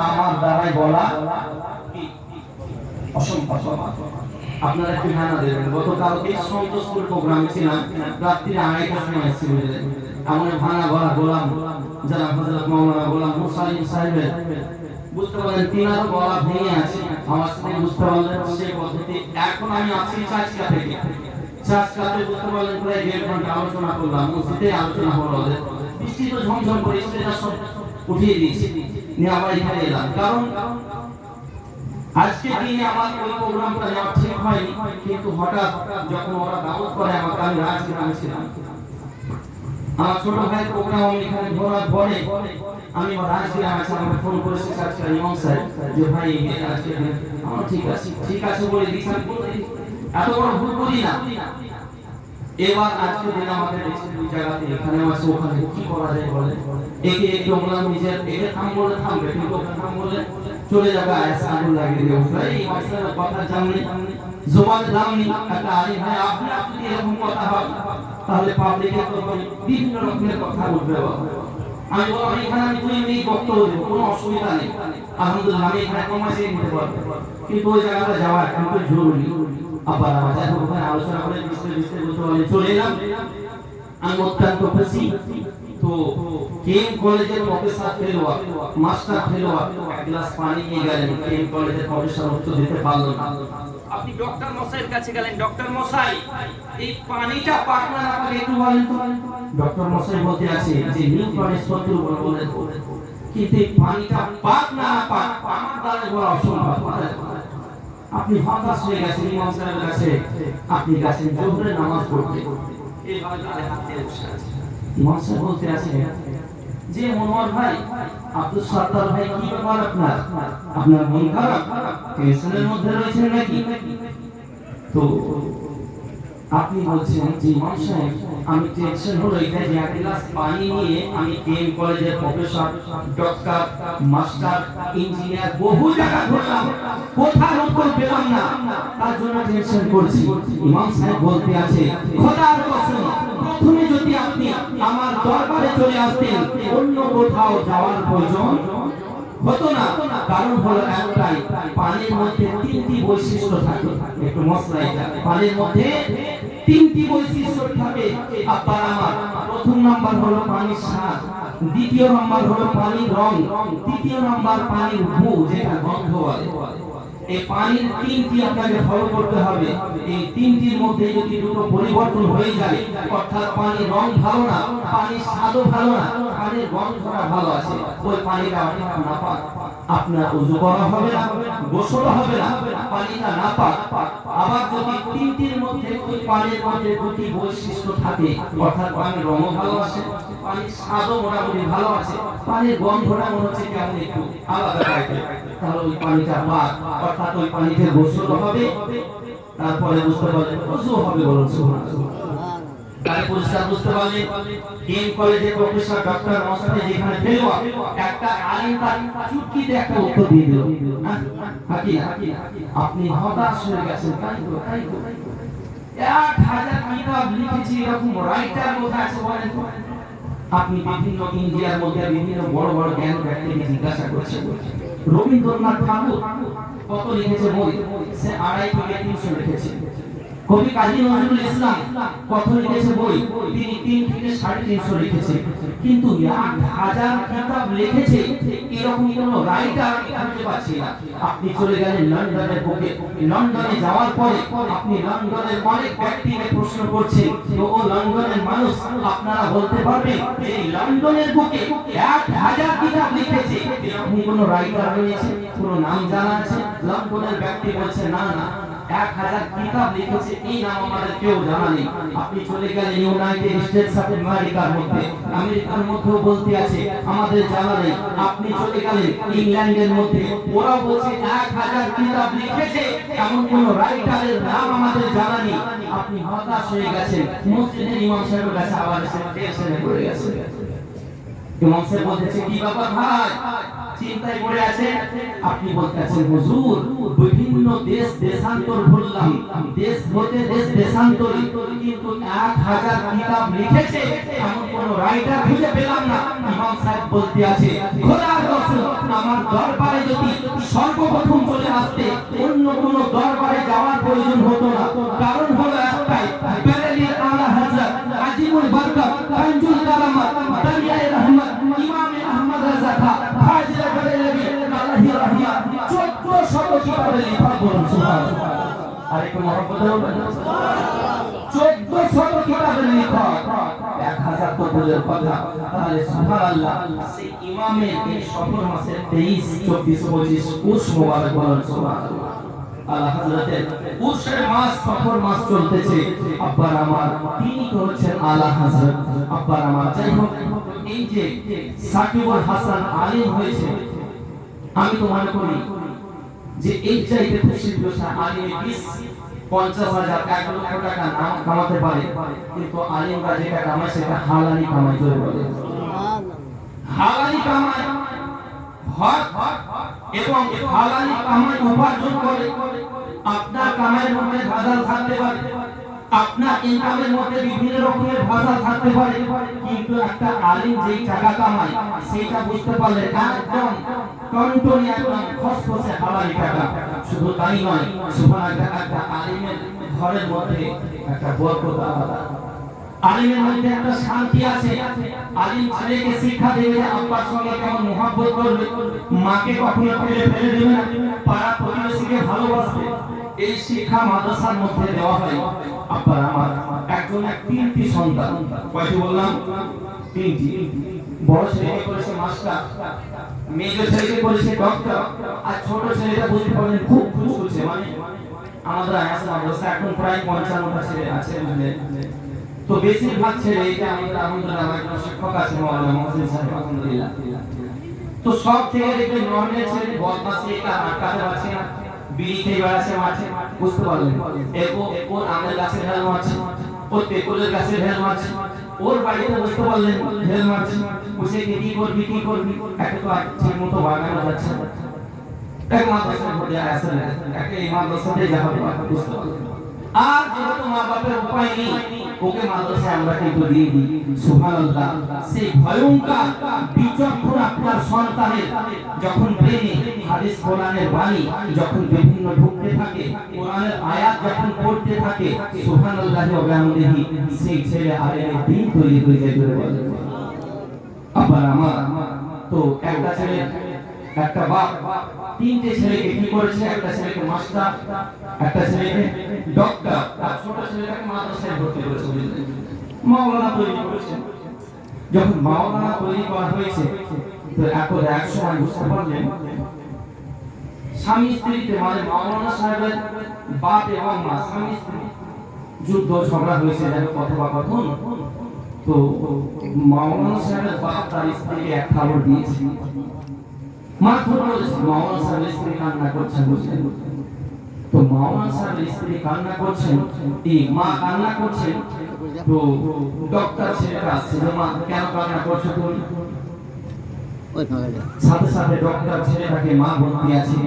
আমার দ্বারাই বলা বুঝতে পারলেন তিনার গলা ভেঙে আছে। আমার বুঝতে পারলেন এখন আমি আসছি চাচকাতে বুঝতে পারলেন আলোচনা করলাম, মসজিদে আলোচনা হলো বৃষ্টি তো ঝমঝম করে উঠিয়ে দিয়েছি। নিয়ে আবার এখানে এলাম। কারণ আজকে দিনে আমার ওই প্রোগ্রামটা নেওয়া ঠিক হয়নি। কিন্তু হঠাৎ যখন ওরা দাওয়াত করে আমাকে, আমি রাজগ্রামে ছিলাম। আমার ছোট ভাই প্রোগ্রাম আমি এখানে ধরার পরে আমি রাজগ্রামে আছে আমাকে ফোন করেছে আজকে ইমাম সাহেব যে ভাই আজকে আমার ঠিক আছে ঠিক আছে বলে দিয়েছি। এত বড় ভুল করি না। এবার আজকে দিন আমাদের এসে দুই জায়গাতে এখানে আছে, ওখানে কি করা যায় বলে একে একটু আমরা নিজের, একে থাম বলে থামবে, কিন্তু ওখানে থাম বলে চলে যাবে আয়াস আগুন লাগিয়ে উঠবে এই মাসের কথা জানলে জবান দামনি একটা আলী ভাই আপনি আপনি এরকম কথা হয় তাহলে পাবলিকে তো বিভিন্ন রকমের কথা উঠবে বাবা। আমি বললাম, আমি এখানে আমি দুই মিনিট বক্তব্য দেবো, কোনো অসুবিধা নেই। আলহামদুলিল্লাহ, আমি এখানে কমাসে নিতে পারব কিন্তু ওই জায়গাটা যাওয়া একান্ত জরুরি। আবার আমার যাই হোক, ওখানে আলোচনা করে বিস্তারিত বিস্তারিত বলতে পারলে চলে এলাম। আমি অত্যন্ত খুশি। তো কেম কলেজের প্রফেসর ফেলোয়া মাস্টার ফেলোয়া এক গ্লাস পানি নিয়ে গেলেন। কেম কলেজের প্রফেসর উত্তর দিতে পারল না। আপনি ডক্টর মশাইয়ের কাছে গেলেন। ডক্টর মশাই এই পানিটা পাক না পাক একটু বলেন তো। ডক্টর মশাই বলতে আছে যে নিউটনের সত্তর বলে কিন্তু এই পানিটা পাক না পাক আমার দ্বারা বলা অসম্ভব। আপনি হতাশ হয়ে গেছেন ইমাম সাহেবের কাছে। আপনি গেছেন জোহরের নামাজ পড়তে। এইভাবে হাত দিয়ে বসে আছে ইমাম সাহেব বলতে আছে যে মনোয়ার ভাই, আব্দুল ভাই, কি ব্যাপার আপনার? আপনার মন খারাপ? টেনশনের মধ্যে রয়েছেন নাকি? তো আপনি বলছেন যে আমি টেনশন হলো এটা যে এক পানি নিয়ে আমি কলেজের প্রফেসর ডক্টর মাস্টার ইঞ্জিনিয়ার বহু জায়গা ঘুরলাম। উত্তর পেলাম না? তার জন্য টেনশন করছি। ইমাম সাহেব বলতে আছে, খোদার কসম প্রথমে যদি আপনি আমার দরবারে চলে আসতেন, অন্য কোথাও যাওয়ার প্রয়োজন হতো না। কারণ হলো একটাই পানির মধ্যে তিনটি বৈশিষ্ট্য থাকে। একটু মশলা এটা। পানির মধ্যে তিনটি বৈশিষ্ট্য থাকে। আপনার আমার। প্রথম নাম্বার হলো পানির স্বাদ। দ্বিতীয় নাম্বার হলো পানির রং। তৃতীয় নাম্বার পানির ভু যেটা গন্ধ বলে এই পানির তিনটি আপনাকে ফলো করতে হবে। এই তিনটির মধ্যে যদি দুটো পরিবর্তন হয়ে যায়, অর্থাৎ পানির রং ভালো না, পানির স্বাদও ভালো না, পানির গন্ধটা ভালো আছে, ওই পানিটা অনেক নাপাক আপনার উজু করা হবে না গোসল হবে না, পানিটা নাপাক আবার যদি তিনটির মধ্যে ওই পানির মধ্যে দুটি বৈশিষ্ট্য থাকে, অর্থাৎ পানির রঙও ভালো আছে, পানির স্বাদও মোটামুটি ভালো আছে, পানির গন্ধটা মনে হচ্ছে কেমন একটু আলাদা টাইপের তাহলে ওই পানিটা পাক, অর্থাৎ ওই পানিতে গোসল হবে, তারপরে বুঝতে পারলেন উজু হবে বলুন, সুবহানাল্লাহ। তাহলে পরিষ্কার বুঝতে পারলে প্রফেসর ডক্টর যেখানে একটা আলিম তার চুটকিতে একটা উত্তর দিয়ে দিল? হাকি আপনি হতাশ হয়ে গেছেন, তাই তো তাই তো। এক হাজার কিতাব লিখেছি, এরকম রাইটার কোথায় আছে বলেন? আপনি বিভিন্ন ইন্ডিয়ার মধ্যে বিভিন্ন বড় বড় জ্ঞান ব্যক্তিকে জিজ্ঞাসা করছেন। রবীন্দ্রনাথ ঠাকুর কত লিখেছে বই? সে আড়াই থেকে তিনশো লিখেছে। কবি কাজী নজরুল ইসলাম কত লিখেছে বই, তিনি তিন থেকে সাড়ে তিনশো লিখেছে। কিন্তু হাজার কিতাব লিখেছে, এরকম কোন রাইটার খুঁজে পাচ্ছি না। আপনি চলে গেলেন লন্ডনের বুকে। লন্ডনে যাওয়ার পরে আপনি লন্ডনের অনেক ব্যক্তিকে প্রশ্ন করছেন, তো ও লন্ডনের মানুষ, আপনারা বলতে পারবেন যে লন্ডনের বুকে এক হাজার কিতাব লিখেছে। এরকম কোন রাইটার রয়েছে? কোন নাম জানা আছে? লন্ডনের ব্যক্তি বলছে, না না এক হাজার কিতাব লিখেছে, এই নাম আমাদের কেউ জানা নেই। আপনি চলে গেলেন ইউনাইটেড স্টেটস অফ আমেরিকার মধ্যে, আমেরিকার মধ্যেও বলতে আছে, আমাদের জানা নেই। আপনি চলে গেলেন ইংল্যান্ডের মধ্যে ওরা বলছে এক হাজার কিতাব লিখেছে, এমন কোন রাইটারের নাম আমাদের জানা নেই। আপনি হতাশ হয়ে গেছেন। মসজিদের ইমাম সাহেবের কাছে আবার এসে পড়ে গেছেন ইমাম সাহেব বলতেছে, কি ব্যাপার ভাই? চিন্তায় পড়ে আছে। আপনি বলতে আছেন হুজুর, বিভিন্ন দেশ দেশান্তর ঘুরলাম দেশ হতে দেশ দেশান্তরিত কিন্তু এক হাজার কিতাব লিখেছে, এমন কোন রাইটার খুঁজে পেলাম না। ইমাম সাহেব বলতে আছে, খোদার কসম আমার দরবারে যদি সর্বপ্রথম চলে আসতে অন্য কোন দরবারে যাওয়ার প্রয়োজন হতো না। কারণ হলো একটাই বেরেলি আলা হযরত আজিমুল বরকত কানজুল কারামাত দারিয়ায়ে রহমত 1400 কিতাবের লেখক বলুন সুবহানাল্লাহ আরেকটু মহব্বত বলবেন চোদ্দ শত কিতাবের লেখক এক হাজার তো বলের কথা তাহলে সুবহানাল্লাহ সেই ইমামের এই আব্বার আমার তিনি তো হচ্ছেন আলা আব্বার আমার যাই হোক এই যে সাকিবুল হাসান আলিম হয়েছে, আমি তো মনে করি যে এই চাইতে দোষা আলিমে বিশ পঞ্চাশ হাজার, এক লক্ষ টাকা নাম কামাতে পারে। কিন্তু আলিমরা যেটা কামায় সেটা হালালি কামাই করে বলে। হালালি কামায় হক এবং হালালি কামাই উপার্জন করে। আপনার কামাইয়ের মধ্যে ভেজাল থাকতে পারে। আপনার ইনকামের মধ্যে বিভিন্ন রকমের ভাষা থাকতে পারে, কিন্তু একটা আলিম যেই টাকা কামায়, সেইটা বুঝতে পারলে একদম কন্ট্রোলি একদম খসখসে হালালি টাকা। শুধু তাই নয়, সুবহানাল্লাহ, একটা আলিমের ঘরের মধ্যে একটা বরকত আলাদা। আলিমের মধ্যে একটা শান্তি আছে। আলিম ছেলেকে শিক্ষা দেবে আব্বার সঙ্গে কেমন মহাব্বত করবে। মাকে কখনো ফেলে ফেলে দেবে না। পাড়া প্রতিবেশীকে ভালোবাসবে। এই শিক্ষা মাদ্রাসার মধ্যে দেওয়া হয়। আব্বার আমার একজন তিনটি সন্তান। কয়টি বললাম? তিনটি। বড় ছেলেকে করেছে মাস্টার, মেজো ছেলেকে করেছে ডক্টর আর ছোট ছেলেটা বুঝতে পারলেন খুব খুঁজছে মানে আমাদের আয়াস মাদ্রাসা এখন প্রায় পঞ্চান্নটা ছেলে আছে বুঝলেন? তো বেশিরভাগ ছেলে যে আমাদের আলহামদুলিল্লাহ, আমার শিক্ষক আছে, মৌলানা মহসিন সাহেব, আলহামদুলিল্লাহ। তো সব থেকে দেখবে নর্মাল ছেলে বদমাসি এটা আটকাতে পারছে না? বিড়ি খেয়ে বেড়াচ্ছে মাঠে বুঝতে পারলেন? এরপর ওর আমের গাছে ঢেল মারছে ওর তেঁতুলের গাছে ঢেল মারছে ওর বাড়িতে বুঝতে পারলেন? ঢেল মারছে বুঝে কি কি করবি কি করবি? একে তো ঠিক মতো বাগানো যাচ্ছে এক মাদ্রাসার মধ্যে আসে একে এই মাদ্রাসাতে যা হবে বুঝতে পারলেন? আর যেহেতু মা বাপের উপায় নেই ওকে মাদ্রাসায় আমরা কিন্তু দিয়ে দিই, সুবহানাল্লাহ। সেই ভয়ঙ্কর, বিচক্ষণ আপনার সন্তানের যখন ব্রেনে হাদিস কোরআনের বাণী যখন বিভিন্ন ঢুকতে থাকে, কোরআনের আয়াত যখন পড়তে থাকে, সুবহানাল্লাহি ওয়া বিহামদিহি, সেই ছেলে আলেমের দিন তৈরি হয়ে যায় জোরে বলে আবার আমার তো একটা ছেলে, একটা বাপ তিনটে ছেলেকে কি করেছে? একটা ছেলেকে মাস্টার, একটা ছেলেকে ডক্টর আর ছোট ছেলেটাকে মাদ্রাসায় ভর্তি করেছে? মাওলানা তৈরি করেছে। যখন মাওলানা তৈরি করা হয়েছে, তো এখন এক সময় বুঝতে পারলেন, স্বামী স্ত্রীতে মানে মাওলানা সাহেবের বাপ এবং মা, স্বামী স্ত্রী, যুদ্ধ ঝগড়া হয়েছে, যেন কথোপকথন তো মাওলানা সাহেবের বাপ তার স্ত্রীকে এক খবর দিয়েছে। বলেছে মাওলানা সাহেবের স্ত্রী কান্না করছেন, বুঝলেন? তো মাওলানা সাহেবের স্ত্রী কান্না করছেন, এই মা কান্না করছেন, তো ডক্টর ছেলেটা আসছে মা কেন কান্না করছ তুমি? সাথে সাথে ডক্টর ছেলেটাকে মা আছে।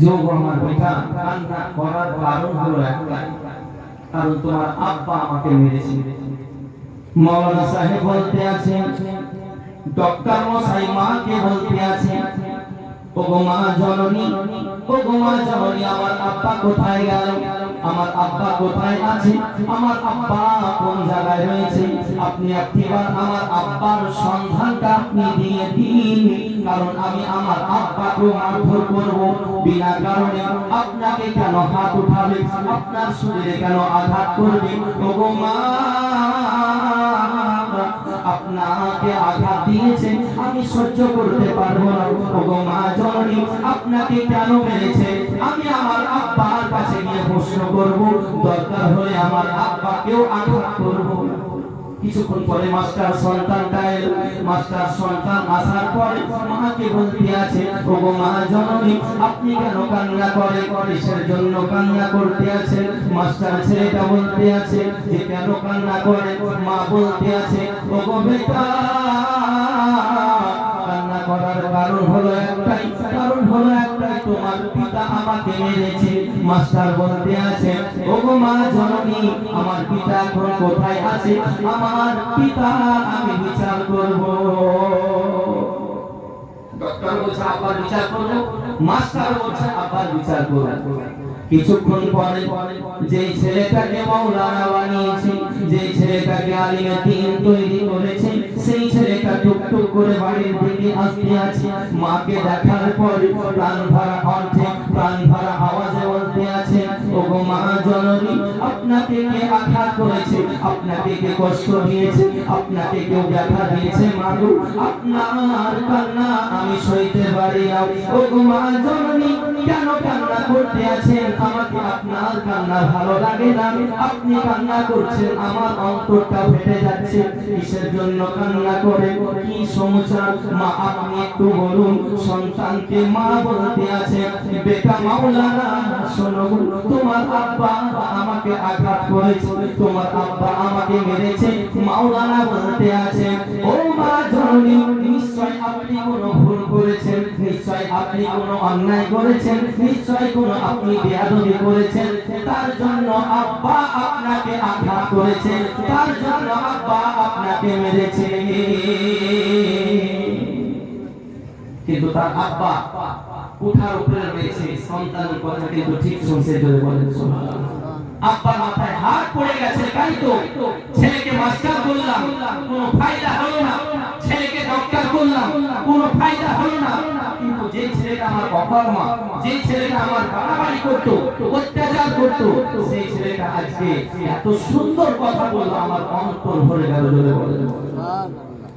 যে ও আমার বেটা, কান্না করার কারণ হলো একটাই, কারণ তোমার আব্বা আমাকে মেরেছে। মাওলানা সাহেব বলতে আছে ডক্টর মশাই মাকে বলতে আছে? ও গো মা জননী ও গো মা জননী, আমার আব্বা কোথায় গেল? আমার আব্বা কোথায় আছে? আমার আব্বা কোন জায়গায় রয়েছে? আপনি একটিবার আমার আব্বার সন্ধানটা আপনি দিয়ে দিন, কারণ আমি আমার আব্বাকে মারধর করব। বিনা কারণে আপনাকে কেন হাত উঠাবে? আপনার শরীরে কেন আঘাত করবে? ও গো মা! আপনাকে আঘাত দিয়েছে, আমি সহ্য করতে পারব না। ওগো মা জননী, আপনাকে কেন মেরেছে? আমি আমার আব্বার কাছে গিয়ে প্রশ্ন করব। দরকার হলে আমার আব্বাকেও আঘাত করব। কিছুক্ষণ পরে মাস্টার সন্তানটা এলো মাস্টার সন্তান আসার পরে মাকে বলতে আছে, ওগো মা, জননী, আপনি কেন কান্না করে কিসের জন্য কান্না করতে আছে? মাস্টার ছেলেটা বলতে আছে, যে কেন কান্না করে মা বলতে আছে, ওগো বেটা করার কারণ হলো একটাই কারণ হলো একটাই তোমার পিতা আমাকে মেরেছে মাস্টার বলতে আছে ও মা জননী আমার পিতা এখন কোথায় আছে? আমার পিতা আমি বিচার করব। ডক্টর বলছে আব্বার বিচার করব। মাস্টার বলছে আব্বার বিচার করব। কিছুক্ষণ পরে যে ছেলেটাকে মাওলানা বানিয়েছে যে ছেলেটাকে আলিমে দিন তৈরি করেছে টুকটুক করে বাড়ির দিকে আসতে আছে। মাকে দেখার পর প্রাণ ভরা কণ্ঠে প্রাণ ভরা আওয়াজে বলতে আছে ও গো মা জননী, আপনাকে কে আঘাত করেছে? আপনাকে কে কষ্ট দিয়েছে? আপনাকে কেউ ব্যথা দিয়েছে? মাগো, আপনার কান্না আমি সইতে পারি না। ও গো মা জননী সন্তানকে মা বলতে বেটা মাওলানা তোমার আব্বা আমাকে আঘাত করেছে, তোমার আব্বা আমাকে মেরেছে, মাওলানা বলতে ও মা জননী, নিশ্চয় আপনি কোনো ভুল করেছেন, নিশ্চয় আপনি কোনো অন্যায় করেছেন। নিশ্চয় কোনো আপনি বেয়াদবি করেছেন। তার জন্য আব্বা আপনাকে আঘাত করেছেন তার জন্য আব্বা আপনাকে মেরেছে। কিন্তু তার আব্বা উঠার উপরে রয়েছে, সন্তানের কথা কিন্তু ঠিক শুনছে যদি বলেন, সুবহানাল্লাহ। আব্বার মাথায় হাত পড়ে গেছে, তাই তো? ছেলেকে মাস্টার করলাম কোনো ফায়দা হলো না। ছেলেকে ডক্টর করলাম কোনো ফায়দা হলো না। কিন্তু যে ছেলেটা আমার অকর্মা যে ছেলেটা আমার বাড়াবাড়ি করতো, অত্যাচার করতো, সেই ছেলেটা আজকে এত সুন্দর কথা বলল, আমার অন্তর ভরে গেল যদি বলেন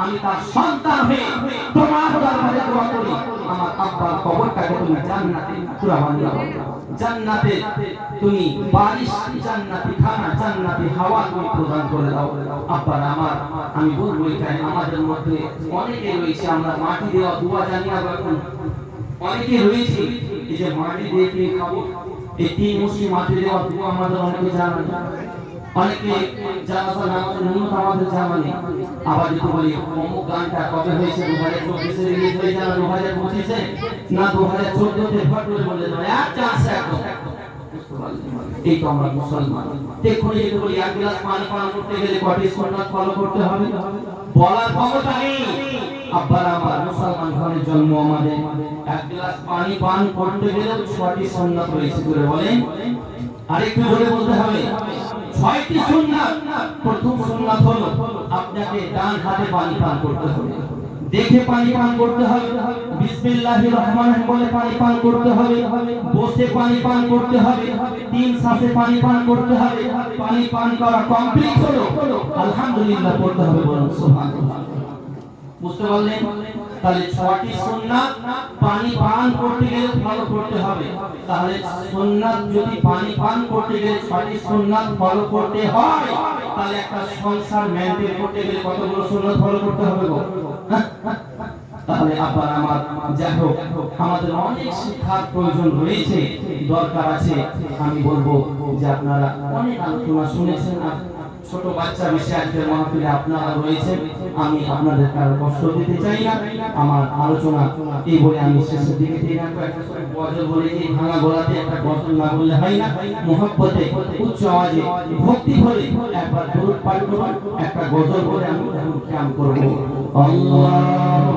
আমি তার সন্তান হয়ে তোমার দরবারে দোয়া করি। আমার আব্বার কবরটাকে তুমি জান্নাতে পুরা বানিয়ে জান্নাতে তুমি বারিশ, জান্নাতি খানা জান্নাতি হাওয়া তুমি প্রদান করে দাও। আব্বার আমার, আমি বলব এটাই, আমাদের মধ্যে অনেকে রয়েছে, আমরা মাটি দেওয়া দোয়া জানি এখন। অনেকে রয়েছে, এই যে মাটি দিয়ে কি খাব? এই তিন মুষ্টি মাটি দেওয়া দোয়া আমাদের অনেকে জানা অনেকে জানাজা নামাজের নিয়ম আমাদের জানা নেই। আবার যদি বলি, অমুক গানটা কবে হয়েছে? দু হাজার চব্বিশে রিলিজ হয়ে যাবে দু হাজার পঁচিশে? না দু হাজার চোদ্দতে করে বলে দেবো, এক চান্স একদম এই তো আমরা মুসলমান। দেখুন যদি বলি, এক গ্লাস পানি পান করতে গেলে কটি সন্ন্যাস ফলো করতে হবে? বলার ক্ষমতা নেই। আব্বার, আমার মুসলমান ঘরের জন্ম আমাদের। এক গ্লাস পানি পান করতে গেলে ছটি সন্ন্যাস রয়েছে করে বলেন। আরেকটু জোরে বলতে হবে। ছয়টি সুন্নাত, প্রথম সুন্নাত হলো আপনাকে ডান হাতে পানি পান করতে হবে। দেখে পানি পান করতে হবে, বিসমিল্লাহির রহমানির বলে পানি পান করতে হবে, বসে পানি পান করতে হবে, তিন শ্বাসে পানি পান করতে হবে, পানি পান করা কমপ্লিট হলো, আলহামদুলিল্লাহ পড়তে হবে বলুন, সুবহানাল্লাহ। বুঝতে পারলেন? তাহলে ছয়টি সুন্নাত পানি পান করতে গেলে ফলো করতে হবে। তাহলে যদি পানি পান করতে গেলে ছয়টি ফলো করতে হয়, তাহলে একটা সংসার মেনটেন করতে গেলে কতগুলো ফলো করতে হবে গো? তাহলে আবার আমার যাই হোক, আমাদের অনেক শিক্ষার প্রয়োজন রয়েছে, দরকার আছে। আমি বলব যে আপনারা অনেক আলোচনা শুনেছেন ছোট বাচ্চা বিষয়ে আজকের আপনারা রয়েছেন, আমি আপনাদের কারও কষ্ট দিতে চাই না। আমার আলোচনা এই বলে আমি শেষের দিকে দিয়ে রাখব। একটা গজল বলে এই ভাঙা গলাতে একটা গজল না বললে হয় না। উচ্চ আওয়াজে ভক্তি ভরে একবার একটা গজল বলে আমি করব। আল্লাহ